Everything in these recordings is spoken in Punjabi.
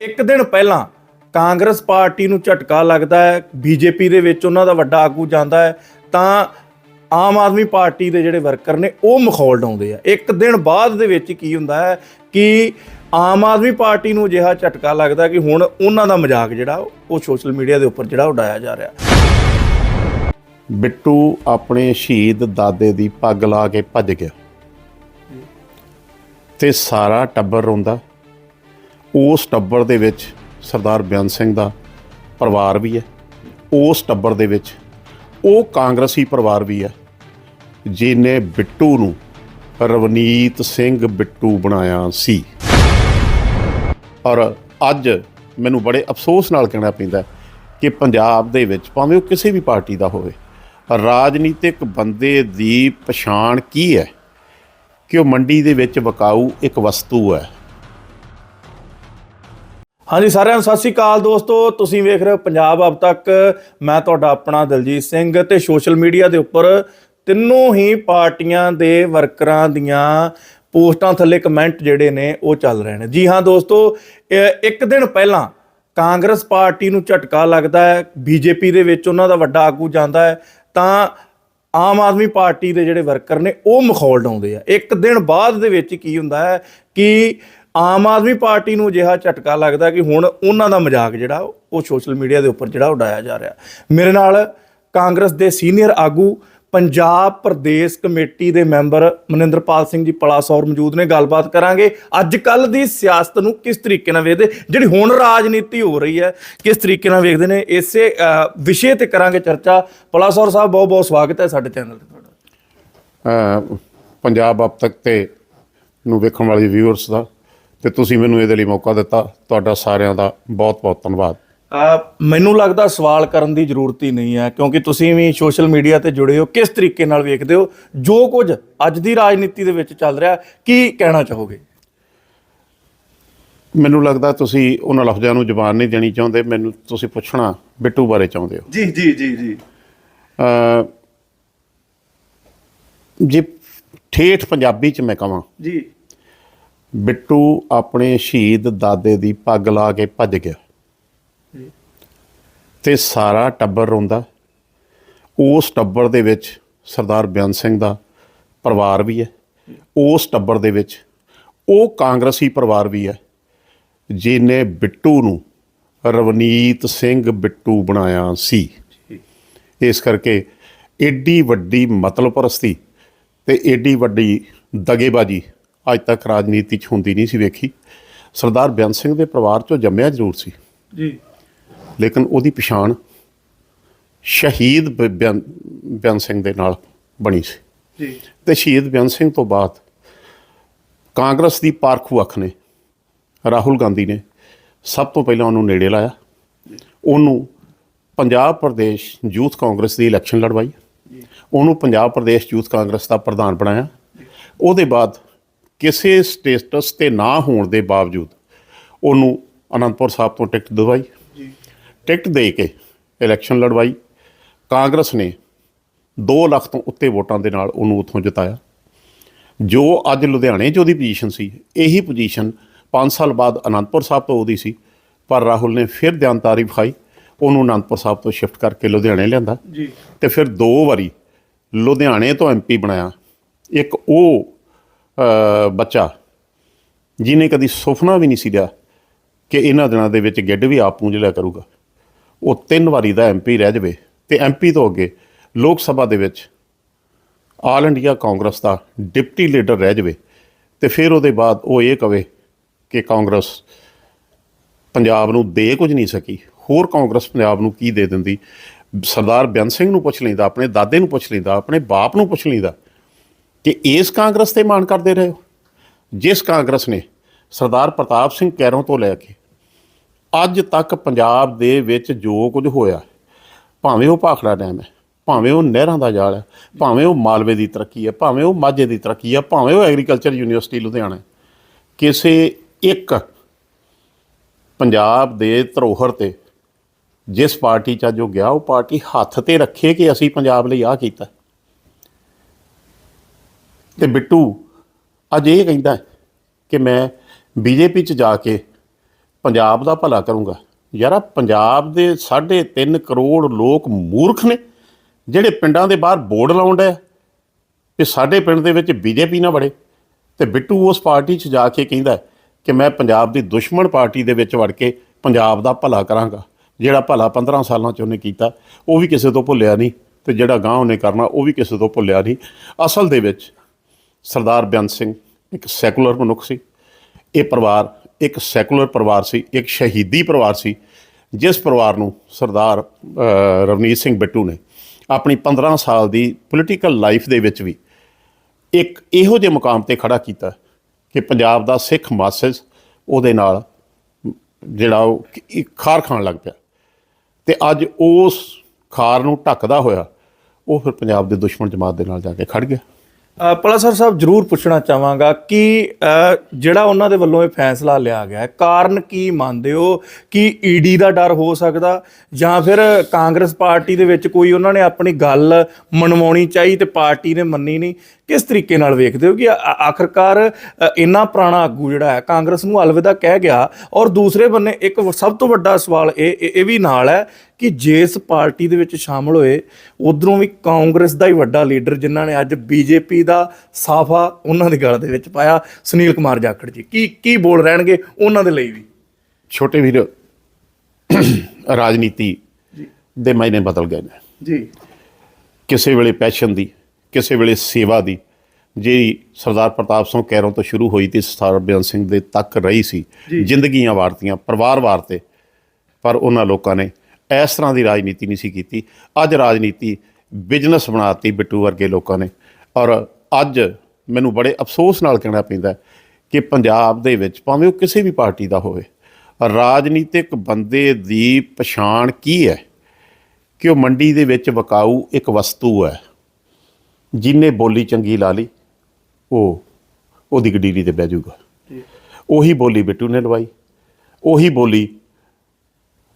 ਇੱਕ ਦਿਨ ਪਹਿਲਾਂ ਕਾਂਗਰਸ ਪਾਰਟੀ ਨੂੰ ਝਟਕਾ ਲੱਗਦਾ ਹੈ, ਬੀਜੇਪੀ ਦੇ ਵਿੱਚ ਉਹਨਾਂ ਦਾ ਵੱਡਾ ਆਗੂ ਜਾਂਦਾ ਹੈ, ਤਾਂ ਆਮ ਆਦਮੀ ਪਾਰਟੀ ਦੇ ਜਿਹੜੇ ਵਰਕਰ ਨੇ ਉਹ ਮਖੌਲ ਡਾਉਂਦੇ ਆ। ਇੱਕ ਦਿਨ ਬਾਅਦ ਦੇ ਵਿੱਚ ਕੀ ਹੁੰਦਾ ਹੈ ਕਿ ਆਮ ਆਦਮੀ ਪਾਰਟੀ ਨੂੰ ਅਜਿਹਾ ਝਟਕਾ ਲੱਗਦਾ ਕਿ ਹੁਣ ਉਹਨਾਂ ਦਾ ਮਜ਼ਾਕ ਜਿਹੜਾ, ਉਹ ਸੋਸ਼ਲ ਮੀਡੀਆ ਦੇ ਉੱਪਰ ਜਿਹੜਾ ਉਡਾਇਆ ਜਾ ਰਿਹਾ। ਬਿੱਟੂ ਆਪਣੇ ਸ਼ਹੀਦ ਦਾਦੇ ਦੀ ਪੱਗ ਲਾ ਕੇ ਭੱਜ ਗਿਆ। ਤੇ ਸਾਰਾ ਟੱਬਰ ਰੋਂਦਾ। ਉਸ ਟੱਬਰ ਦੇ ਵਿੱਚ ਸਰਦਾਰ ਬਿਆਨ ਸਿੰਘ ਦਾ ਪਰਿਵਾਰ ਵੀ ਹੈ। ਉਸ ਟੱਬਰ ਦੇ ਵਿੱਚ ਉਹ ਕਾਂਗਰਸੀ ਪਰਿਵਾਰ ਵੀ ਹੈ, ਜਿਹਨੇ ਬਿੱਟੂ ਨੂੰ ਰਵਨੀਤ ਸਿੰਘ ਬਿੱਟੂ ਬਣਾਇਆ ਸੀ। ਔਰ ਅੱਜ ਮੈਨੂੰ ਬੜੇ ਅਫਸੋਸ ਨਾਲ ਕਹਿਣਾ ਪੈਂਦਾ ਕਿ ਪੰਜਾਬ ਦੇ ਵਿੱਚ ਭਾਵੇਂ ਉਹ ਕਿਸੇ ਵੀ ਪਾਰਟੀ ਦਾ ਹੋਵੇ, ਰਾਜਨੀਤਿਕ ਬੰਦੇ ਦੀ ਪਛਾਣ ਕੀ ਹੈ ਕਿ ਉਹ ਮੰਡੀ ਦੇ ਵਿੱਚ ਵਿਕਾਊ ਇੱਕ ਵਸਤੂ ਹੈ। ਹਾਂਜੀ, ਸਾਰਿਆਂ ਨੂੰ ਸਤਿ ਸ਼੍ਰੀ ਅਕਾਲ ਦੋਸਤੋ। ਤੁਸੀਂ ਵੇਖ ਰਹੇ ਹੋ ਪੰਜਾਬ ਅਬ ਤੱਕ। ਮੈਂ ਤੁਹਾਡਾ ਆਪਣਾ ਦਲਜੀਤ ਸਿੰਘ ਤੇ ਸੋਸ਼ਲ ਮੀਡੀਆ ਦੇ ਉੱਪਰ ਤਿੰਨੋਂ ਹੀ ਪਾਰਟੀਆਂ ਦੇ ਵਰਕਰਾਂ ਦੀਆਂ ਪੋਸਟਾਂ ਥੱਲੇ ਕਮੈਂਟ ਜਿਹੜੇ ਨੇ, ਉਹ ਚੱਲ ਰਹੇ ਨੇ। ਜੀ ਹਾਂ ਦੋਸਤੋ ਇੱਕ ਦਿਨ ਪਹਿਲਾਂ ਕਾਂਗਰਸ ਪਾਰਟੀ ਨੂੰ ਝਟਕਾ ਲੱਗਦਾ ਹੈ। ਬੀਜੇਪੀ ਦੇ ਵਿੱਚ ਉਹਨਾਂ ਦਾ ਵੱਡਾ ਆਗੂ ਜਾਂਦਾ ਹੈ। ਤਾਂ ਆਮ ਆਦਮੀ ਪਾਰਟੀ ਦੇ ਜਿਹੜੇ ਵਰਕਰ ਨੇ, ਉਹ ਮਖੌਲ ਡਾਉਂਦੇ ਆ। ਇੱਕ ਦਿਨ ਬਾਅਦ ਦੇ ਵਿੱਚ ਕੀ ਹੁੰਦਾ ਹੈ ਕਿ ਆਮ ਆਦਮੀ ਪਾਰਟੀ ਨੂੰ ਅਜਿਹਾ ਝਟਕਾ ਲੱਗਦਾ ਕਿ ਹੁਣ ਉਹਨਾਂ ਦਾ ਮਜ਼ਾਕ ਜਿਹੜਾ, ਉਹ ਸੋਸ਼ਲ ਮੀਡੀਆ ਦੇ ਉੱਪਰ ਜਿਹੜਾ ਉਡਾਇਆ ਜਾ ਰਿਹਾ। ਮੇਰੇ ਨਾਲ ਕਾਂਗਰਸ ਦੇ ਸੀਨੀਅਰ ਆਗੂ, ਪੰਜਾਬ ਪ੍ਰਦੇਸ਼ ਕਮੇਟੀ ਦੇ ਮੈਂਬਰ ਮਨਿੰਦਰਪਾਲ ਸਿੰਘ ਜੀ ਪਲਾਸੌਰ ਮੌਜੂਦ ਨੇ। ਗੱਲਬਾਤ ਕਰਾਂਗੇ ਅੱਜ ਕੱਲ ਦੀ ਸਿਆਸਤ ਨੂੰ ਕਿਸ ਤਰੀਕੇ ਨਾਲ ਵੇਖਦੇ, ਜਿਹੜੀ ਹੁਣ ਰਾਜਨੀਤੀ ਹੋ ਰਹੀ ਹੈ, ਕਿਸ ਤਰੀਕੇ ਨਾਲ ਵੇਖਦੇ ਨੇ। ਇਸੇ ਵਿਸ਼ੇ ਤੇ ਕਰਾਂਗੇ ਚਰਚਾ। ਪਲਾਸੌਰ ਸਾਹਿਬ, ਬਹੁਤ ਬਹੁਤ ਸਵਾਗਤ ਹੈ ਸਾਡੇ ਚੈਨਲ ਤੇ ਤੁਹਾਡਾ। ਪੰਜਾਬ ਅਬ ਤੱਕ ਤੇ ਨੂੰ ਵੇਖਣ ਵਾਲੇ ਵਿਊਅਰਸ ਦਾ। ਤੇ ਤੁਸੀਂ ਮੈਨੂੰ ਇਹਦੇ ਲਈ ਮੌਕਾ ਦਿੱਤਾ। ਤੁਹਾਡਾ ਸਾਰਿਆਂ ਦਾ ਬਹੁਤ-ਬਹੁਤ ਧੰਨਵਾਦ। ਅ, ਮੈਨੂੰ ਲੱਗਦਾ ਸਵਾਲ ਕਰਨ ਦੀ ਜ਼ਰੂਰਤ ਹੀ ਨਹੀਂ ਹੈ ਕਿਉਂਕਿ ਤੁਸੀਂ ਵੀ ਸੋਸ਼ਲ ਮੀਡੀਆ ਤੇ ਜੁੜੇ ਹੋ। ਕਿਸ ਤਰੀਕੇ ਨਾਲ ਵੇਖਦੇ ਹੋ? ਜੋ ਕੁਝ ਅੱਜ ਦੀ ਰਾਜਨੀਤੀ ਦੇ ਵਿੱਚ ਚੱਲ ਰਿਹਾ ਕੀ ਕਹਿਣਾ ਚਾਹੋਗੇ? ਮੈਨੂੰ ਲੱਗਦਾ ਤੁਸੀਂ ਉਹਨਾਂ ਲਫ਼ਜ਼ਾਂ ਨੂੰ ਜ਼ਬਾਨ ਨਹੀਂ ਦੇਣੀ ਚਾਹੁੰਦੇ। ਮੈਨੂੰ ਤੁਸੀਂ ਪੁੱਛਣਾ ਬਿੱਟੂ ਬਾਰੇ ਚਾਹੁੰਦੇ ਹੋ। ਜੀ ਜੀ ਜੀ ਜੀ। ਜੇ ਠੇਠ ਪੰਜਾਬੀ ਚ ਮੈਂ ਕਹਾਂ ਜੀ। ਬਿੱਟੂ ਆਪਣੇ ਸ਼ਹੀਦ ਦਾਦੇ ਦੀ ਪੱਗ ਲਾ ਕੇ ਭੱਜ ਗਿਆ। ਤੇ ਸਾਰਾ ਟੱਬਰ ਰੋਂਦਾ। ਉਸ ਟੱਬਰ ਦੇ ਵਿੱਚ ਸਰਦਾਰ ਬਿਆਨ ਸਿੰਘ ਦਾ ਪਰਿਵਾਰ ਵੀ ਹੈ। ਉਸ ਟੱਬਰ ਦੇ ਵਿੱਚ ਉਹ ਕਾਂਗਰਸੀ ਪਰਿਵਾਰ ਵੀ ਹੈ, ਜਿਹਨੇ ਬਿੱਟੂ ਨੂੰ ਰਵਨੀਤ ਸਿੰਘ ਬਿੱਟੂ ਬਣਾਇਆ ਸੀ। ਇਸ ਕਰਕੇ ਏਡੀ ਵੱਡੀ ਮਤਲਬ ਪ੍ਰਸਤੀ ਤੇ ਏਡੀ ਵੱਡੀ ਦਗੇਬਾਜੀ ਅੱਜ ਤੱਕ ਰਾਜਨੀਤੀ 'ਚ ਹੁੰਦੀ ਨਹੀਂ ਸੀ ਵੇਖੀ। ਸਰਦਾਰ ਬਿਆਨ ਸਿੰਘ ਦੇ ਪਰਿਵਾਰ 'ਚੋਂ ਜੰਮਿਆ ਜ਼ਰੂਰ ਸੀ। ਜੀ। ਲੇਕਿਨ ਉਹਦੀ ਪਛਾਣ ਸ਼ਹੀਦ ਬਿਆਨ ਸਿੰਘ ਦੇ ਨਾਲ ਬਣੀ ਸੀ। ਜੀ। ਤੇ ਸ਼ਹੀਦ ਬਿਆਨ ਸਿੰਘ ਤੋਂ ਬਾਅਦ ਕਾਂਗਰਸ ਦੀ ਪਾਰਖੂ ਅੱਖ ਨੇ ਰਾਹੁਲ ਗਾਂਧੀ ਨੇ ਸਭ ਤੋਂ ਪਹਿਲਾਂ ਉਹਨੂੰ ਨੇੜੇ ਲਾਇਆ। ਉਹਨੂੰ ਪੰਜਾਬ ਪ੍ਰਦੇਸ਼ ਯੂਥ ਕਾਂਗਰਸ ਦੀ ਇਲੈਕਸ਼ਨ ਲੜਵਾਈ। ਉਹਨੂੰ ਪੰਜਾਬ ਪ੍ਰਦੇਸ਼ ਯੂਥ ਕਾਂਗਰਸ ਦਾ ਪ੍ਰਧਾਨ ਬਣਾਇਆ। ਉਹਦੇ ਬਾਅਦ ਕਿਸੇ ਸਟੇਟਸ ਤੇ ਨਾ ਹੋਣ ਦੇ ਬਾਵਜੂਦ ਉਹਨੂੰ ਅਨੰਦਪੁਰ ਸਾਹਿਬ ਤੋਂ ਟਿਕਟ ਦਿਵਾਈ। ਟਿਕਟ ਦੇ ਕੇ ਇਲੈਕਸ਼ਨ ਲੜਵਾਈ। ਕਾਂਗਰਸ ਨੇ 2 ਲੱਖ ਤੋਂ ਉੱਤੇ ਵੋਟਾਂ ਦੇ ਨਾਲ ਉਹਨੂੰ ਉੱਥੋਂ ਜਿਤਾਇਆ। ਜੋ ਅੱਜ ਲੁਧਿਆਣੇ 'ਚ ਉਹਦੀ ਪੋਜੀਸ਼ਨ ਸੀ ਇਹੀ ਪੋਜੀਸ਼ਨ 5 ਸਾਲ ਬਾਅਦ ਅਨੰਦਪੁਰ ਸਾਹਿਬ ਤੋਂ ਉਹਦੀ ਸੀ। ਪਰ ਰਾਹੁਲ ਨੇ ਫਿਰ ਦਿਆਨਤਾਰੀ ਵਿਖਾਈ ਉਹਨੂੰ ਅਨੰਦਪੁਰ ਸਾਹਿਬ ਤੋਂ ਸ਼ਿਫਟ ਕਰਕੇ ਲੁਧਿਆਣੇ ਲਿਆਂਦਾ। ਜੀ। ਤੇ ਫਿਰ ਦੋ ਵਾਰੀ ਲੁਧਿਆਣੇ ਤੋਂ ਐਮਪੀ ਬਣਾਇਆ। ਇੱਕ ਉਹ ਬੱਚਾ, ਜਿਹਨੇ ਕਦੀ ਸੁਪਨਾ ਵੀ ਨਹੀਂ ਸੀ ਲਿਆ ਕਿ ਇਹਨਾਂ ਦਿਨਾਂ ਦੇ ਵਿੱਚ ਗਿੱਡ ਵੀ ਆਪ ਪੂੰਝ ਲਿਆ ਕਰੂਗਾ। ਉਹ ਤਿੰਨ ਵਾਰੀ ਦਾ ਐਮਪੀ ਰਹਿ ਜਾਵੇ ਤੇ ਐਮਪੀ ਤੋਂ ਅੱਗੇ ਲੋਕ ਸਭਾ ਦੇ ਵਿੱਚ ਆਲ ਇੰਡੀਆ ਕਾਂਗਰਸ ਦਾ ਡਿਪਟੀ ਲੀਡਰ ਰਹਿ ਜਾਵੇ ਤੇ ਫਿਰ ਉਹਦੇ ਬਾਅਦ ਉਹ ਇਹ ਕਵੇ ਕਿ ਕਾਂਗਰਸ ਪੰਜਾਬ ਨੂੰ ਦੇ ਕੁਝ ਨਹੀਂ ਸਕੀ। ਹੋਰ ਕਾਂਗਰਸ ਪੰਜਾਬ ਨੂੰ ਕੀ ਦੇ ਦਿੰਦੀ? ਸਰਦਾਰ ਬਿਆਨ ਸਿੰਘ ਨੂੰ ਪੁੱਛ ਲੈਂਦਾ, ਆਪਣੇ ਦਾਦੇ ਨੂੰ ਪੁੱਛ ਲੈਂਦਾ, ਆਪਣੇ ਬਾਪ ਨੂੰ ਪੁੱਛ ਲੈਂਦਾ। ਕਿ ਇਸ ਕਾਂਗਰਸ ਤੇ ਮਾਣ ਕਰਦੇ ਰਹੇ ਹੋ? ਜਿਸ ਕਾਂਗਰਸ ਨੇ ਸਰਦਾਰ ਪ੍ਰਤਾਪ ਸਿੰਘ ਕੈਰੋਂ ਤੋਂ ਲੈ ਕੇ ਅੱਜ ਤੱਕ ਪੰਜਾਬ ਦੇ ਵਿੱਚ ਜੋ ਕੁਝ ਹੋਇਆ, ਭਾਵੇਂ ਉਹ ਭਾਖੜਾ ਡੈਮ ਹੈ, ਭਾਵੇਂ ਉਹ ਨਹਿਰਾਂ ਦਾ ਜਾਲ ਹੈ, ਭਾਵੇਂ ਉਹ ਮਾਲਵੇ ਦੀ ਤਰੱਕੀ ਹੈ, ਭਾਵੇਂ ਉਹ ਮਾਝੇ ਦੀ ਤਰੱਕੀ ਹੈ, ਭਾਵੇਂ ਉਹ ਐਗਰੀਕਲਚਰ ਯੂਨੀਵਰਸਿਟੀ ਲੁਧਿਆਣਾ ਹੈ, ਕਿਸੇ ਇੱਕ ਪੰਜਾਬ ਦੇ ਧਰੋਹਰ ਤੇ ਜਿਸ ਪਾਰਟੀ 'ਚ ਜੋ ਗਿਆ, ਉਹ ਪਾਰਟੀ ਹੱਥ ਤੇ ਰੱਖੇ ਕਿ ਅਸੀਂ ਪੰਜਾਬ ਲਈ ਆਹ ਕੀਤਾ। ਤੇ ਬਿੱਟੂ ਅੱਜ ਇਹ ਕਹਿੰਦਾ ਕਿ ਮੈਂ ਬੀਜੇਪੀ 'ਚ ਜਾ ਕੇ ਪੰਜਾਬ ਦਾ ਭਲਾ ਕਰੂੰਗਾ। ਯਾਰਾ ਪੰਜਾਬ ਦੇ 3.5 ਕਰੋੜ ਲੋਕ ਮੂਰਖ ਨੇ ਜਿਹੜੇ ਪਿੰਡਾਂ ਦੇ ਬਾਹਰ ਬੋਰਡ ਲਾਉਂਦੇ ਡਏ ਆ ਕਿ ਸਾਡੇ ਪਿੰਡ ਦੇ ਵਿੱਚ ਬੀਜੇਪੀ ਨਾ ਵੜੇ। ਤੇ ਬਿੱਟੂ ਉਸ ਪਾਰਟੀ 'ਚ ਜਾ ਕੇ ਕਹਿੰਦਾ ਕਿ ਮੈਂ ਪੰਜਾਬ ਦੀ ਦੁਸ਼ਮਣ ਪਾਰਟੀ ਦੇ ਵਿੱਚ ਵੜ ਕੇ ਪੰਜਾਬ ਦਾ ਭਲਾ ਕਰਾਂਗਾ। ਜਿਹੜਾ ਭਲਾ 15 ਸਾਲਾਂ 'ਚ ਉਹਨੇ ਕੀਤਾ, ਉਹ ਵੀ ਕਿਸੇ ਤੋਂ ਭੁੱਲਿਆ ਨਹੀਂ ਤੇ ਜਿਹੜਾ ਗਾਂ ਉਹਨੇ ਕਰਨਾ, ਉਹ ਵੀ ਕਿਸੇ ਤੋਂ ਭੁੱਲਿਆ ਨਹੀਂ। ਅਸਲ ਦੇ ਵਿੱਚ ਸਰਦਾਰ ਬੇਅੰਤ ਸਿੰਘ ਇੱਕ ਸੈਕੂਲਰ ਮਨੁੱਖ ਸੀ। ਇਹ ਪਰਿਵਾਰ ਇੱਕ ਸੈਕੂਲਰ ਪਰਿਵਾਰ ਸੀ, ਇੱਕ ਸ਼ਹੀਦੀ ਪਰਿਵਾਰ ਸੀ, ਜਿਸ ਪਰਿਵਾਰ ਨੂੰ ਸਰਦਾਰ ਰਵਨੀਤ ਸਿੰਘ ਬਿੱਟੂ ਨੇ ਆਪਣੀ 15 ਸਾਲ ਦੀ ਪੋਲੀਟੀਕਲ ਲਾਈਫ ਦੇ ਵਿੱਚ ਵੀ ਇੱਕ ਇਹੋ ਜਿਹੇ ਮੁਕਾਮ ਤੇ ਖੜਾ ਕੀਤਾ ਕਿ ਪੰਜਾਬ ਦਾ ਸਿੱਖ ਮਾਸਸ ਉਹਦੇ ਨਾਲ ਜਿਹੜਾ ਉਹ ਖਾਰ ਖਾਣ ਲੱਗ ਪਿਆ। ਤੇ ਅੱਜ ਉਸ ਖਾਰ ਨੂੰ ਢੱਕਦਾ ਹੋਇਆ ਉਹ ਫਿਰ ਪੰਜਾਬ ਦੇ ਦੁਸ਼ਮਣ ਜਮਾਤ ਦੇ ਨਾਲ ਜਾ ਕੇ ਖੜ ਗਿਆ। ਅ, ਪਲਾਸਰ ਸਾਹਿਬ ਜਰੂਰ ਪੁੱਛਣਾ ਚਾਹਾਂਗਾ ਕਿ ਜਿਹੜਾ ਉਹਨਾਂ ਦੇ ਵੱਲੋਂ ਇਹ ਫੈਸਲਾ ਲਿਆ ਗਿਆ ਹੈ ਕਾਰਨ ਕੀ ਮੰਨਦੇ ਹੋ? ਕਿ ਈਡੀ ਦਾ ਡਰ ਹੋ ਸਕਦਾ? ਜਾਂ ਫਿਰ ਕਾਂਗਰਸ ਪਾਰਟੀ ਦੇ ਵਿੱਚ ਕੋਈ ਉਹਨਾਂ ਨੇ ਆਪਣੀ ਗੱਲ ਮਨਵਾਉਣੀ ਚਾਹੀ ਤੇ ਪਾਰਟੀ ਨੇ ਮੰਨੀ ਨਹੀਂ? ਕਿਸ ਤਰੀਕੇ ਨਾਲ ਵੇਖਦੇ ਹੋ ਕਿ ਆ- ਆਖਰਕਾਰ ਇੰਨਾ ਪੁਰਾਣਾ ਆਗੂ ਜਿਹੜਾ ਹੈ ਕਾਂਗਰਸ ਨੂੰ ਅਲਵਿਦਾ ਕਹਿ ਗਿਆ ਔਰ ਦੂਸਰੇ ਬੰਨੇ ਇੱਕ ਸਭ ਤੋਂ ਵੱਡਾ ਸਵਾਲ ਇਹ ਇਹ ਇਹ ਵੀ ਨਾਲ ਹੈ ਕਿ ਜਿਸ ਪਾਰਟੀ ਦੇ ਵਿੱਚ ਸ਼ਾਮਲ ਹੋਏ ਉਧਰੋਂ ਵੀ ਕਾਂਗਰਸ ਦਾ ਹੀ ਵੱਡਾ ਲੀਡਰ ਜਿਨ੍ਹਾਂ ਨੇ ਅੱਜ ਬੀਜੇਪੀ ਦਾ ਸਾਫਾ ਉਹਨਾਂ ਦੀ ਗੱਲ ਦੇ ਵਿੱਚ ਪਾਇਆ ਸੁਨੀਲ ਕੁਮਾਰ ਜਾਖੜ ਜੀ। ਕੀ ਕੀ ਬੋਲ ਰਹਿਣਗੇ ਉਹਨਾਂ ਦੇ ਲਈ ਵੀ? ਛੋਟੇ ਵੀਰ ਰਾਜਨੀਤੀ ਦੇ ਮਾਇਨੇ ਬਦਲ ਗਏ ਨੇ। ਜੀ। ਕਿਸੇ ਵੇਲੇ ਪੈਸ਼ਨ ਦੀ ਕਿਸੇ ਵੇਲੇ ਸੇਵਾ ਦੀ। ਜਿਹੜੀ ਸਰਦਾਰ ਪ੍ਰਤਾਪ ਸਿੰਘ ਕੈਰੋਂ ਤੋਂ ਸ਼ੁਰੂ ਹੋਈ ਤੇ ਸਰਦਾਰ ਬੇਅੰਤ ਸਿੰਘ ਦੇ ਤੱਕ ਰਹੀ ਸੀ ਜ਼ਿੰਦਗੀਆਂ ਵਾਰਤੀਆਂ ਪਰਿਵਾਰ ਵਾਰਤੇ ਪਰ ਉਹਨਾਂ ਲੋਕਾਂ ਨੇ ਇਸ ਤਰ੍ਹਾਂ ਦੀ ਰਾਜਨੀਤੀ ਨਹੀਂ ਸੀ ਕੀਤੀ। ਅੱਜ ਰਾਜਨੀਤੀ ਬਿਜ਼ਨਸ ਬਣਾਤੀ ਬਿੱਟੂ ਵਰਗੇ ਲੋਕਾਂ ਨੇ। ਔਰ ਅੱਜ ਮੈਨੂੰ ਬੜੇ ਅਫਸੋਸ ਨਾਲ ਕਹਿਣਾ ਪੈਂਦਾ ਕਿ ਪੰਜਾਬ ਦੇ ਵਿੱਚ ਭਾਵੇਂ ਉਹ ਕਿਸੇ ਵੀ ਪਾਰਟੀ ਦਾ ਹੋਵੇ ਰਾਜਨੀਤਿਕ ਬੰਦੇ ਦੀ ਪਛਾਣ ਕੀ ਹੈ? ਕਿ ਉਹ ਮੰਡੀ ਦੇ ਵਿੱਚ ਵਿਕਾਊ ਇੱਕ ਵਸਤੂ ਹੈ। ਜਿਹਨੇ ਬੋਲੀ ਚੰਗੀ ਲਾ ਲਈ ਉਹ ਉਹਦੀ ਗਡੀਰੀ ਤੇ ਬਹਿ ਜਾਊਗਾ। ਉਹੀ ਬੋਲੀ ਬਿੱਟੂ ਨੇ ਲਵਾਈ। ਉਹੀ ਬੋਲੀ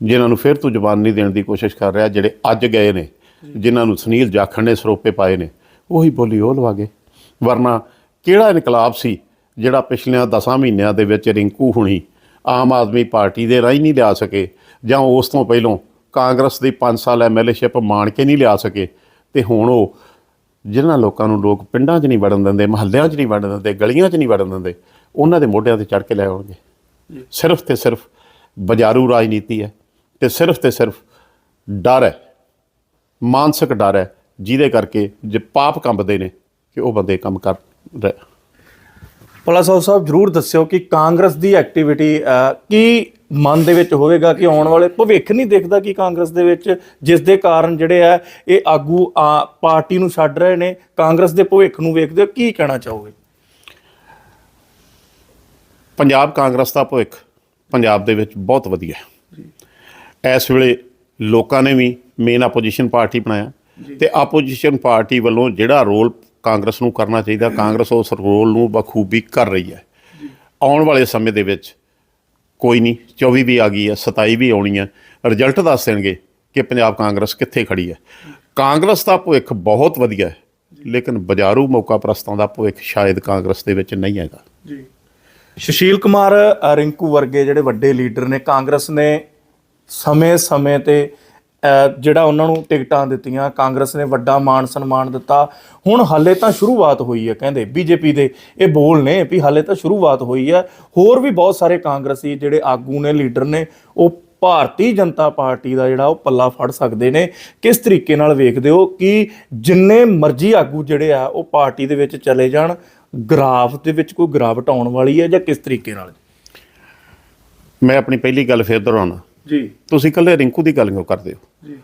ਜਿਨ੍ਹਾਂ ਨੂੰ ਫਿਰ ਤੋਂ ਜ਼ਬਾਨ ਨਹੀਂ ਦੇਣ ਦੀ ਕੋਸ਼ਿਸ਼ ਕਰ ਰਿਹਾ ਜਿਹੜੇ ਅੱਜ ਗਏ ਨੇ ਜਿਨ੍ਹਾਂ ਨੂੰ ਸੁਨੀਲ ਜਾਖੜ ਨੇ ਸਰੋਪੇ ਪਾਏ ਨੇ ਉਹੀ ਬੋਲੀ ਉਹ ਲਵਾ ਗਏ। ਵਰਨਾ ਕਿਹੜਾ ਇਨਕਲਾਬ ਸੀ ਜਿਹੜਾ ਪਿਛਲੀਆਂ 10 ਮਹੀਨਿਆਂ ਦੇ ਵਿੱਚ ਰਿੰਕੂ ਹੁਣੀ ਆਮ ਆਦਮੀ ਪਾਰਟੀ ਦੇ ਰਾਹੀਂ ਨਹੀਂ ਲਿਆ ਸਕੇ ਜਾਂ ਉਸ ਤੋਂ ਪਹਿਲਾਂ ਕਾਂਗਰਸ ਦੀ 5 ਸਾਲ ਐਮਐਲਏਸ਼ਿਪ ਮਾਣ ਕੇ ਨਹੀਂ ਲਿਆ ਸਕੇ? ਤੇ ਹੁਣ ਉਹ ਜਿਨ੍ਹਾਂ ਲੋਕਾਂ ਨੂੰ ਲੋਕ ਪਿੰਡਾਂ 'ਚ ਨਹੀਂ ਵੜਨ ਦਿੰਦੇ ਮਹੱਲਿਆਂ 'ਚ ਨਹੀਂ ਵੜਨ ਦਿੰਦੇ ਗਲੀਆਂ 'ਚ ਨਹੀਂ ਵੜਨ ਦਿੰਦੇ ਉਹਨਾਂ ਦੇ ਮੋਢਿਆਂ ਤੇ ਚੜ ਕੇ ਲੈ ਆਉਣਗੇ। ਸਿਰਫ ਤੇ ਸਿਰਫ ਬਾਜ਼ਾਰੂ ਰਾਜਨੀਤੀ ਹੈ। ਤੇ ਸਿਰਫ ਤੇ ਸਿਰਫ ਡਰ ਹੈ ਮਾਨਸਿਕ ਡਰ ਹੈ ਜਿਹਦੇ ਕਰਕੇ ਜੇ ਪਾਪ ਕੰਬਦੇ ਨੇ ਕਿ ਉਹ ਬੰਦੇ ਕੰਮ ਕਰ ਰਹੇ ਪਲਾਸਾ ਸਾਹਿਬ ਜਰੂਰ ਦੱਸਿਓ ਕਿ ਕਾਂਗਰਸ ਦੀ ਐਕਟੀਵਿਟੀ ਕੀ ਮਨ ਦੇ ਵਿੱਚ ਹੋਵੇਗਾ ਕਿ ਆਉਣ ਵਾਲੇ ਭਵਿੱਖ ਨਹੀਂ ਦਿਖਦਾ ਕਿ ਕਾਂਗਰਸ ਦੇ ਵਿੱਚ ਜਿਸ ਦੇ ਕਾਰਨ ਜਿਹੜੇ ਆ ਇਹ ਆਗੂ ਆ, ਪਾਰਟੀ ਨੂੰ ਛੱਡ ਰਹੇ ਨੇ ਕਾਂਗਰਸ ਦੇ ਭਵਿੱਖ ਨੂੰ ਵੇਖਦੇ ਹੋ ਕੀ ਕਹਿਣਾ ਚਾਹੋਗੇ? ਪੰਜਾਬ ਕਾਂਗਰਸ ਦਾ ਭਵਿੱਖ ਪੰਜਾਬ ਦੇ ਵਿੱਚ ਬਹੁਤ ਵਧੀਆ ਹੈ। ਇਸ ਵੇਲੇ ਲੋਕਾਂ ਨੇ ਵੀ ਮੇਨ ਆਪੋਜੀਸ਼ਨ ਪਾਰਟੀ ਬਣਾਇਆ ਤੇ ਆਪੋਜੀਸ਼ਨ ਪਾਰਟੀ ਵੱਲੋਂ ਜਿਹੜਾ ਰੋਲ ਕਾਂਗਰਸ ਨੂੰ ਕਰਨਾ ਚਾਹੀਦਾ ਕਾਂਗਰਸ ਉਸ ਰੋਲ ਨੂੰ ਬਖੂਬੀ ਕਰ ਰਹੀ ਹੈ। ਆਉਣ ਵਾਲੇ ਸਮੇਂ ਦੇ ਵਿੱਚ ਕੋਈ ਨਹੀਂ 24 ਵੀ ਆ ਗਈ ਹੈ 27 ਵੀ ਆਉਣੀ ਹੈ ਰਿਜ਼ਲਟ ਦੱਸ ਦੇਣਗੇ ਕਿ ਪੰਜਾਬ ਕਾਂਗਰਸ ਕਿੱਥੇ ਖੜੀ ਹੈ। ਕਾਂਗਰਸ ਦਾ ਭਵਿੱਖ ਬਹੁਤ ਵਧੀਆ ਹੈ ਲੇਕਿਨ ਬਾਜ਼ਾਰੂ ਮੌਕਾ ਪ੍ਰਸਤਾਂ ਦਾ ਭਵਿੱਖ ਸ਼ਾਇਦ ਕਾਂਗਰਸ ਦੇ ਵਿੱਚ ਨਹੀਂ ਹੈਗਾ। ਜੀ। ਸੁਸ਼ੀਲ ਕੁਮਾਰ ਰਿੰਕੂ ਵਰਗੇ ਜਿਹੜੇ ਵੱਡੇ ਲੀਡਰ ਨੇ ਕਾਂਗਰਸ ਨੇ ਸਮੇਂ-ਸਮੇਂ ਤੇ ਜਿਹੜਾ ਉਹਨਾਂ ਨੂੰ ਟਿਕਟਾਂ ਦਿੱਤੀਆਂ, ਕਾਂਗਰਸ ਨੇ ਵੱਡਾ ਮਾਣ ਸਨਮਾਨ ਦਿੱਤਾ। ਹੁਣ ਹਾਲੇ ਤਾਂ ਸ਼ੁਰੂਆਤ ਹੋਈ ਹੈ ਕਹਿੰਦੇ, ਬੀਜੇਪੀ ਦੇ ਇਹ ਬੋਲ ਨੇ ਵੀ ਹਾਲੇ ਤਾਂ ਸ਼ੁਰੂਆਤ ਹੋਈ ਹੈ ਹੋਰ ਵੀ ਬਹੁਤ ਸਾਰੇ ਕਾਂਗਰਸੀ ਜਿਹੜੇ ਆਗੂ ਨੇ, ਲੀਡਰ ਨੇ, ਉਹ ਭਾਰਤੀ ਜਨਤਾ ਪਾਰਟੀ ਦਾ ਜਿਹੜਾ ਉਹ ਪੱਲਾ ਫੜ ਸਕਦੇ ਨੇ। ਕਿਸ ਤਰੀਕੇ ਨਾਲ ਵੇਖਦੇ ਹੋ ਕਿ ਜਿੰਨੇ ਮਰਜ਼ੀ ਆਗੂ ਜਿਹੜੇ ਆ, ਉਹ ਪਾਰਟੀ ਦੇ ਵਿੱਚ ਚਲੇ ਜਾਣ, ਗ੍ਰਾਫ ਦੇ ਵਿੱਚ ਕੋਈ ਗਿਰਾਵਟ ਆਉਣ ਵਾਲੀ ਹੈ ਜਾਂ ਕਿਸ ਤਰੀਕੇ ਨਾਲ? ਮੈਂ ਆਪਣੀ ਪਹਿਲੀ ਗੱਲ ਫੇਰ ਦੁਹਰਾਉਣਾ ਜੀ। ਤੁਸੀਂ ਇਕੱਲੇ ਰਿੰਕੂ ਦੀ ਗੱਲ ਕਿਉਂ ਕਰਦੇ ਹੋ? ਜੀ।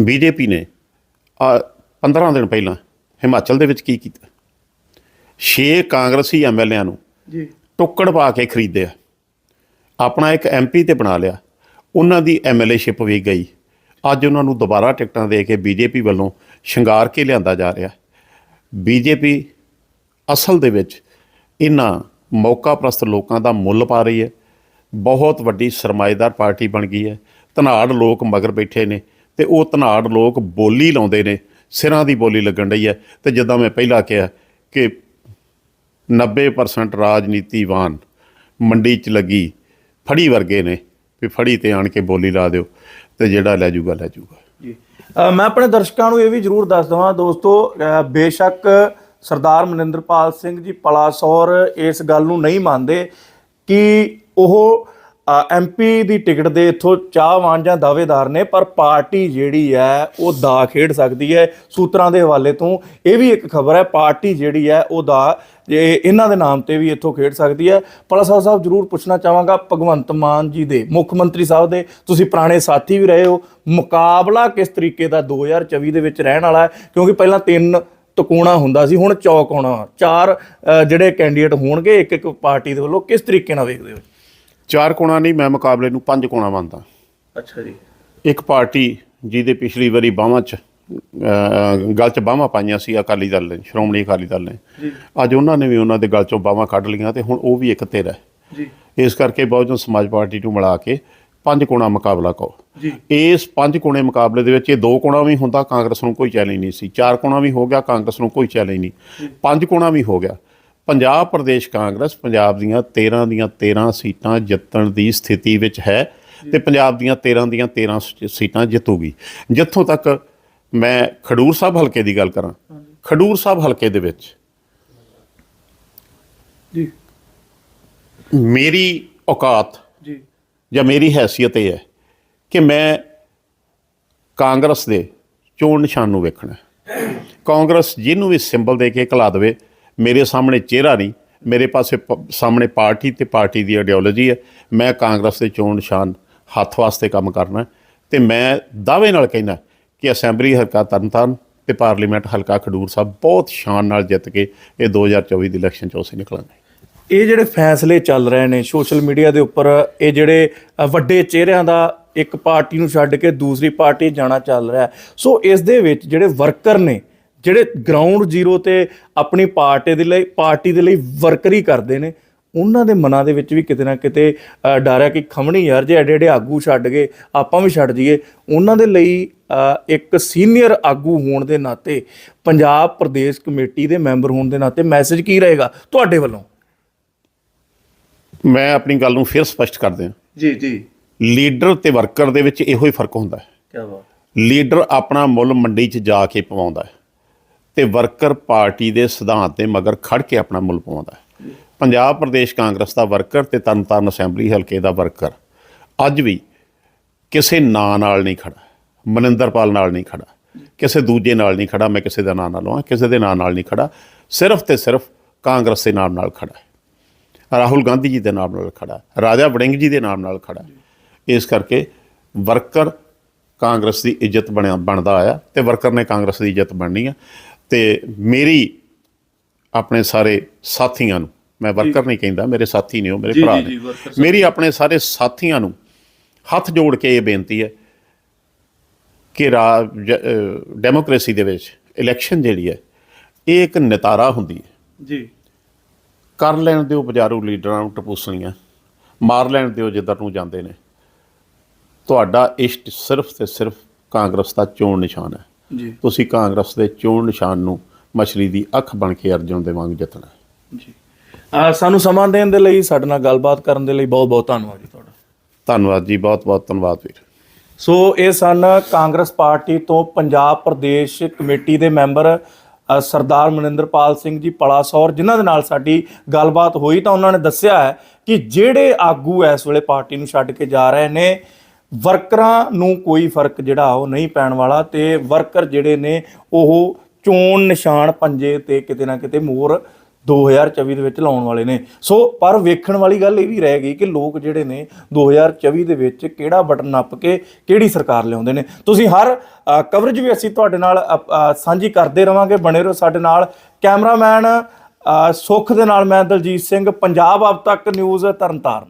ਬੀਜੇਪੀ ਨੇ ਆ 15 ਦਿਨ ਪਹਿਲਾਂ ਹਿਮਾਚਲ ਦੇ ਵਿੱਚ ਕੀ ਕੀਤਾ? ਛੇ ਕਾਂਗਰਸੀ ਐਮਐਲਏਆਂ ਨੂੰ ਜੀ। ਟੁੱਕੜ ਪਾ ਕੇ ਖਰੀਦਿਆ। ਆਪਣਾ ਇੱਕ ਐਮਪੀ ਤੇ ਬਣਾ ਲਿਆ। ਉਹਨਾਂ ਦੀ ਐਮਐਲਏਸ਼ਿਪ ਵੀ ਗਈ। ਅੱਜ ਉਹਨਾਂ ਨੂੰ ਦੁਬਾਰਾ ਟਿਕਟਾਂ ਦੇ ਕੇ ਬੀਜੇਪੀ ਵੱਲੋਂ ਸ਼ਿੰਗਾਰ ਕੇ ਲਿਆਂਦਾ ਜਾ ਰਿਹਾ। ਬੀਜੇਪੀ ਅਸਲ ਦੇ ਵਿੱਚ ਇਹਨਾਂ ਮੌਕਾ ਪ੍ਰਸਤ ਲੋਕਾਂ ਦਾ ਮੁੱਲ ਪਾ ਰਹੀ ਹੈ। ਬਹੁਤ ਵੱਡੀ ਸਰਮਾਏਦਾਰ ਪਾਰਟੀ ਬਣ ਗਈ ਹੈ। ਧਨਾੜ ਲੋਕ ਮਗਰ ਬੈਠੇ ਨੇ ਤੇ ਉਹ ਧਨਾੜ ਲੋਕ ਬੋਲੀ ਲਾਉਂਦੇ ਨੇ, ਸਿਰਾਂ ਦੀ ਬੋਲੀ ਲੱਗਣ ਰਹੀ ਹੈ ਤੇ ਜਿੱਦਾਂ ਮੈਂ ਪਹਿਲਾਂ ਕਿਹਾ ਕਿ 90% ਰਾਜਨੀਤੀਵਾਨ ਮੰਡੀ 'ਚ ਲੱਗੀ, ਫੜੀ ਵਰਗੇ ਨੇ ਵੀ ਫੜੀ ਤੇ ਆਣ ਕੇ ਬੋਲੀ ਲਾ ਦਿਓ ਤੇ ਜਿਹੜਾ ਲੈ ਜੂਗਾ ਲੈ ਜੂਗਾ ਜੀ। ਮੈਂ ਆਪਣੇ ਦਰਸ਼ਕਾਂ ਨੂੰ ਇਹ ਵੀ ਜਰੂਰ ਦੱਸ ਦਵਾਂ ਦੋਸਤੋ ਬੇਸ਼ੱਕ ਸਰਦਾਰ ਮਨਿੰਦਰਪਾਲ ਸਿੰਘ ਜੀ ਪਲਾਸੌਰ ਇਸ ਗੱਲ ਨੂੰ ਨਹੀਂ ਮੰਨਦੇ ਕਿ ਉਹ ਐਮਪੀ ਦੀ ਟਿਕਟ ਦੇ ਇਥੋਂ ਚਾਹਵਾਨ ਜਾਂ ਦਾਅਵੇਦਾਰ ਨੇ, ਪਰ ਪਾਰਟੀ ਜਿਹੜੀ ਹੈ, ਉਹ ਦਾ ਖੇਡ ਸਕਦੀ ਹੈ ਸੂਤਰਾਂ ਦੇ ਹਵਾਲੇ ਤੋਂ। ਇਹ ਵੀ ਇੱਕ ਖਬਰ ਹੈ, ਪਾਰਟੀ ਜਿਹੜੀ ਹੈ, ਉਹ ਦਾ ਜੇ ਇਹਨਾਂ ਦੇ ਨਾਮ ਤੇ ਵੀ ਇੱਥੋਂ ਖੇਡ ਸਕਦੀ ਹੈ। ਪਲਾਸੌਰ ਸਾਹਿਬ ਜਰੂਰ ਪੁੱਛਣਾ ਚਾਹਾਂਗਾ ਭਗਵੰਤ ਮਾਨ ਜੀ ਦੇ, ਮੁੱਖ ਮੰਤਰੀ ਸਾਹਿਬ ਦੇ। ਤੁਸੀਂ ਪੁਰਾਣੇ ਸਾਥੀ ਵੀ ਰਹੇ ਹੋ। ਮੁਕਾਬਲਾ ਕਿਸ ਤਰੀਕੇ ਦਾ 2024 ਦੇ ਵਿੱਚ ਰਹਿਣ ਵਾਲਾ ਹੈ? ਕਿਉਂਕਿ ਪਹਿਲਾਂ ਤਿੰਨ ਤਕੋਣਾ ਹੁੰਦਾ ਸੀ, ਹੁਣ ਚੌਕ ਹੋਣਾ ਚਾਰ ਜਿਹੜੇ ਕੈਂਡੀਡੇਟ ਹੋਣਗੇ ਇੱਕ ਇੱਕ ਪਾਰਟੀ ਦੇ ਵੱਲੋਂ ਕਿਸ ਤਰੀਕੇ ਨਾਲ ਵੇਖਦੇ ਹੋ? ਚਾਰ ਕੋਣਾ ਨਹੀਂ ਮੈਂ ਮੁਕਾਬਲੇ ਨੂੰ ਪੰਜ ਕੋਣਾ ਮੰਨਦਾ। ਅੱਛਾ ਜੀ। ਇੱਕ ਪਾਰਟੀ ਜਿਹਦੇ ਪਿਛਲੀ ਵਾਰੀ ਬਾਹਾਂ 'ਚ ਗਲ 'ਚ ਬਾਹਾਂ ਪਾਈਆਂ ਸੀ ਅਕਾਲੀ ਦਲ ਨੇ ਸ਼੍ਰੋਮਣੀ ਅਕਾਲੀ ਦਲ ਨੇ। ਅੱਜ ਉਹਨਾਂ ਨੇ ਵੀ ਉਹਨਾਂ ਦੇ ਗਲ 'ਚੋਂ ਬਾਹਾਂ ਕੱਢ ਲਈਆਂ ਤੇ ਹੁਣ ਉਹ ਵੀ ਇੱਕ ਹੈ। ਜੀ। ਇਸ ਕਰਕੇ ਬਹੁਜਨ ਸਮਾਜ ਪਾਰਟੀ ਨੂੰ ਮਿਲਾ ਕੇ ਪੰਜ ਕੋਣਾ ਮੁਕਾਬਲਾ ਕਹੋ। ਜੀ। ਇਸ ਪੰਜ ਕੋਣੇ ਮੁਕਾਬਲੇ ਦੇ ਵਿੱਚ ਇਹ ਦੋ ਕੋਣਾ ਵੀ ਹੁੰਦਾ ਕਾਂਗਰਸ ਨੂੰ ਕੋਈ ਚੈਲੰਜ ਨਹੀਂ ਸੀ। ਚਾਰ ਕੋਣਾ ਵੀ ਹੋ ਗਿਆ ਕਾਂਗਰਸ ਨੂੰ ਕੋਈ ਚੈਲੰਜ ਨਹੀਂ। ਪੰਜ ਕੋਣਾ ਵੀ ਹੋ ਗਿਆ। ਪੰਜਾਬ ਪ੍ਰਦੇਸ਼ ਕਾਂਗਰਸ ਪੰਜਾਬ ਦੀਆਂ 13 ਦੀਆਂ 13 ਸੀਟਾਂ ਜਿੱਤਣ ਦੀ ਸਥਿਤੀ ਵਿੱਚ ਹੈ ਤੇ ਪੰਜਾਬ ਦੀਆਂ 13 ਦੀਆਂ 13 ਸ- ਸੀਟਾਂ ਜਿੱਤੂਗੀ। ਜਿੱਥੋਂ ਤੱਕ ਮੈਂ ਖਡੂਰ ਸਾਹਿਬ ਹਲਕੇ ਦੀ ਗੱਲ ਕਰਾਂ ਖਡੂਰ ਸਾਹਿਬ ਹਲਕੇ ਦੇ ਵਿੱਚ ਜੀ। ਮੇਰੀ ਔਕਾਤ ਜੀ। ਜਾਂ ਮੇਰੀ ਹੈਸੀਅਤ ਇਹ ਹੈ ਕਿ ਮੈਂ ਕਾਂਗਰਸ ਦੇ ਚੋਣ ਨਿਸ਼ਾਨ ਨੂੰ ਵੇਖਣਾ। ਕਾਂਗਰਸ ਜਿਹਨੂੰ ਵੀ ਸਿੰਬਲ ਦੇ ਕੇ ਘਲਾ ਦੇਵੇ ਮੇਰੇ ਸਾਹਮਣੇ ਚਿਹਰਾ ਨਹੀਂ, ਮੇਰੇ ਪਾਸੇ ਪ- ਸਾਹਮਣੇ ਪਾਰਟੀ ਤੇ ਪਾਰਟੀ ਦੀ ਆਈਡੀਓਲੋਜੀ ਹੈ। ਮੈਂ ਕਾਂਗਰਸ ਦੇ ਚੋਣ ਨਿਸ਼ਾਨ ਹੱਥ ਵਾਸਤੇ ਕੰਮ ਕਰਨਾ ਹੈ ਤੇ ਮੈਂ ਦਾਅਵੇ ਨਾਲ ਕਹਿੰਦਾ ਕਿ ਅਸੈਂਬਲੀ ਹਲਕਾ ਤਰਨਤਾਰਨ ਤੇ ਪਾਰਲੀਮੈਂਟ ਹਲਕਾ ਖਡੂਰ ਸਾਹਿਬ ਬਹੁਤ ਸ਼ਾਨ ਨਾਲ ਜਿੱਤ ਕੇ ਇਹ 2024 ਦੀ ਇਲੈਕਸ਼ਨ ਚੋਂ ਅਸੀਂ ਨਿਕਲਾਂਗੇ। ਇਹ ਜਿਹੜੇ ਫੈਸਲੇ ਚੱਲ ਰਹੇ ਨੇ ਸੋਸ਼ਲ ਮੀਡੀਆ ਦੇ ਉੱਪਰ, ਇਹ ਜਿਹੜੇ ਵੱਡੇ ਚਿਹਰਿਆਂ ਦਾ ਇੱਕ ਪਾਰਟੀ ਨੂੰ ਛੱਡ ਕੇ ਦੂਸਰੀ ਪਾਰਟੀ ਜਾਣਾ ਚੱਲ ਰਿਹਾ ਸੋ ਇਸ ਦੇ ਵਿੱਚ ਜਿਹੜੇ ਵਰਕਰ ਨੇ ਜਿਹੜੇ ਗਰਾਊਂਡ ਜ਼ੀਰੋ ਤੇ ਆਪਣੀ ਪਾਰਟੀ ਦੇ ਲਈ ਪਾਰਟੀ ਦੇ ਲਈ ਵਰਕਰੀ ਕਰਦੇ ਨੇ ਉਹਨਾਂ ਦੇ ਮਨਾਂ ਦੇ ਵਿੱਚ ਵੀ ਕਿਤੇ ਨਾ ਕਿਤੇ ਡਰ ਹੈ ਕਿ ਖਮਣੀ ਯਾਰ ਜੇ ਐਡੇ ਐਡੇ ਆਗੂ ਛੱਡ ਗਏ ਆਪਾਂ ਵੀ ਛੱਡ ਜਾਈਏ। ਉਹਨਾਂ ਦੇ ਲਈ ਇੱਕ ਸੀਨੀਅਰ ਆਗੂ ਹੋਣ ਦੇ ਨਾਤੇ ਪੰਜਾਬ ਪ੍ਰਦੇਸ਼ ਕਮੇਟੀ ਦੇ ਮੈਂਬਰ ਹੋਣ ਦੇ ਨਾਤੇ ਮੈਸੇਜ ਕੀ ਰਹੇਗਾ ਤੁਹਾਡੇ ਵੱਲੋਂ? ਮੈਂ ਆਪਣੀ ਗੱਲ ਨੂੰ ਫਿਰ ਸਪਸ਼ਟ ਕਰ ਦਿਆਂ ਜੀ ਜੀ। ਲੀਡਰ ਤੇ ਵਰਕਰ ਦੇ ਵਿੱਚ ਇਹੋ ਹੀ ਫ਼ਰਕ ਹੁੰਦਾ ਹੈ। ਕੀ ਬਾਤ। ਲੀਡਰ ਆਪਣਾ ਮੁੱਲ ਮੰਡੀ 'ਚ ਜਾ ਕੇ ਪਵਾਉਂਦਾ ਹੈ। ਤੇ ਵਰਕਰ ਪਾਰਟੀ ਦੇ ਸਿਧਾਂਤ ਦੇ ਮਗਰ ਖੜ ਕੇ ਆਪਣਾ ਮੁੱਲ ਪਵਾਉਂਦਾ ਹੈ। ਪੰਜਾਬ ਪ੍ਰਦੇਸ਼ ਕਾਂਗਰਸ ਦਾ ਵਰਕਰ ਤੇ ਤਰਨਤਾਰਨ ਅਸੈਂਬਲੀ ਹਲਕੇ ਦਾ ਵਰਕਰ ਅੱਜ ਵੀ ਕਿਸੇ ਨਾਂ ਨਾਲ ਨਹੀਂ ਖੜਾ, ਮਨਿੰਦਰਪਾਲ ਨਾਲ ਨਹੀਂ ਖੜਾ, ਕਿਸੇ ਦੂਜੇ ਨਾਲ ਨਹੀਂ ਖੜਾ, ਮੈਂ ਕਿਸੇ ਦਾ ਨਾਂ ਨਾ ਲਵਾਂ, ਕਿਸੇ ਦੇ ਨਾਂ ਨਾਲ ਨਹੀਂ ਖੜਾ, ਸਿਰਫ ਤੇ ਸਿਰਫ ਕਾਂਗਰਸ ਦੇ ਨਾਮ ਨਾਲ ਖੜਾ ਹੈ। ਰਾਹੁਲ ਗਾਂਧੀ ਜੀ ਦੇ ਨਾਮ ਨਾਲ ਖੜਾ ਹੈ, ਰਾਜਾ ਵੜਿੰਗ ਜੀ ਦੇ ਨਾਮ ਨਾਲ ਖੜਾ ਹੈ। ਇਸ ਕਰਕੇ ਵਰਕਰ ਕਾਂਗਰਸ ਦੀ ਇੱਜ਼ਤ ਬਣਿਆ, ਬਣਦਾ ਆਇਆ ਤੇ ਵਰਕਰ ਨੇ ਕਾਂਗਰਸ ਦੀ ਇੱਜ਼ਤ ਬਣਨੀ ਆ। ਤੇ ਮੇਰੀ ਆਪਣੇ ਸਾਰੇ ਸਾਥੀਆਂ ਨੂੰ ਮੈਂ ਵਰਕਰ ਨਹੀਂ ਕਹਿੰਦਾ ਮੇਰੇ ਸਾਥੀ ਨੇ ਉਹ ਮੇਰੇ ਭਰਾ ਨੇ। ਮੇਰੀ ਆਪਣੇ ਸਾਰੇ ਸਾਥੀਆਂ ਨੂੰ ਹੱਥ ਜੋੜ ਕੇ ਇਹ ਬੇਨਤੀ ਹੈ ਕਿ ਡੈਮੋਕ੍ਰੇਸੀ ਦੇ ਵਿੱਚ ਇਲੈਕਸ਼ਨ ਜਿਹੜੀ ਹੈ ਇਹ ਇੱਕ ਨਿਤਾਰਾ ਹੁੰਦੀ ਹੈ। ਜੀ। ਕਰ ਲੈਣ ਦਿਓ ਬਾਜ਼ਾਰੂ ਲੀਡਰਾਂ ਨੂੰ ਟਪੂਸਣੀਆਂ ਮਾਰ ਲੈਣ ਦਿਓ ਜਿੱਧਰ ਨੂੰ ਜਾਂਦੇ ਨੇ। ਤੁਹਾਡਾ ਇਸ਼ਟ ਸਿਰਫ ਤੇ ਸਿਰਫ ਕਾਂਗਰਸ ਦਾ ਚੋਣ ਨਿਸ਼ਾਨ ਹੈ। ਜੀ। ਤੁਸੀਂ ਕਾਂਗਰਸ ਦੇ ਚੋਣ ਨਿਸ਼ਾਨ ਨੂੰ ਮਛਲੀ ਦੀ ਅੱਖ ਬਣ ਕੇ ਅਰਜੁਨ ਦੇ ਵਾਂਗ ਜਿੱਤਣਾ। ਜੀ। ਆ ਸਾਨੂੰ ਸਮਾਂ ਦੇਣ ਦੇ ਲਈ ਸਾਡੇ ਨਾਲ ਗੱਲਬਾਤ ਕਰਨ ਦੇ ਲਈ ਬਹੁਤ ਬਹੁਤ ਧੰਨਵਾਦ ਜੀ ਤੁਹਾਡਾ। ਧੰਨਵਾਦ ਜੀ ਬਹੁਤ ਬਹੁਤ ਧੰਨਵਾਦ ਵੀਰ। ਸੋ ਇਹ ਸਨ ਕਾਂਗਰਸ ਪਾਰਟੀ ਤੋਂ ਪੰਜਾਬ ਪ੍ਰਦੇਸ਼ ਕਮੇਟੀ ਦੇ ਮੈਂਬਰ ਸਰਦਾਰ ਮਨਿੰਦਰਪਾਲ ਸਿੰਘ ਜੀ ਪਲਾਸੌਰ ਜਿਨ੍ਹਾਂ ਦੇ ਨਾਲ ਸਾਡੀ ਗੱਲਬਾਤ ਹੋਈ ਤਾਂ ਉਹਨਾਂ ਨੇ ਦੱਸਿਆ ਹੈ ਕਿ ਜਿਹੜੇ ਆਗੂ ਇਸ ਵੇਲੇ ਪਾਰਟੀ ਨੂੰ ਛੱਡ ਕੇ ਜਾ ਰਹੇ ਨੇ ਵਰਕਰਾਂ ਨੂੰ ਕੋਈ ਫ਼ਰਕ ਜਿਹੜਾ ਉਹ ਨਹੀਂ ਪੈਣ ਵਾਲਾ ਤੇ ਵਰਕਰ ਜਿਹੜੇ ਨੇ ਉਹ ਚੋਣ ਨਿਸ਼ਾਨ ਪੰਜੇ ਤੇ ਕਿਤੇ ਨਾ ਕਿਤੇ ਮੋਰ 2024 ਦੇ ਵਿੱਚ ਲਾਉਣ ਵਾਲੇ ਨੇ। ਸੋ ਪਰ ਵੇਖਣ ਵਾਲੀ ਗੱਲ ਇਹ ਵੀ ਰਹਿ ਗਈ ਕਿ ਲੋਕ ਜਿਹੜੇ ਨੇ 2024 ਦੇ ਵਿੱਚ ਕਿਹੜਾ ਬਟਨ ਨੱਪ ਕੇ ਕਿਹੜੀ ਸਰਕਾਰ ਲਿਆਉਂਦੇ ਨੇ। ਤੁਸੀਂ ਹਰ ਕਵਰੇਜ ਵੀ ਅਸੀਂ ਤੁਹਾਡੇ ਨਾਲ ਸਾਂਝੀ ਕਰਦੇ ਰਵਾਂਗੇ। ਬਣੇ ਰਹੋ ਸਾਡੇ ਨਾਲ। ਕੈਮਰਾਮੈਨ ਅ, ਸੁਖ ਦੇ ਨਾਲ ਮੈਂ ਦਲਜੀਤ ਸਿੰਘ ਪੰਜਾਬ ਅਬ ਤੱਕ ਨਿਊਜ਼ ਤਰਨਤਾਰਨ।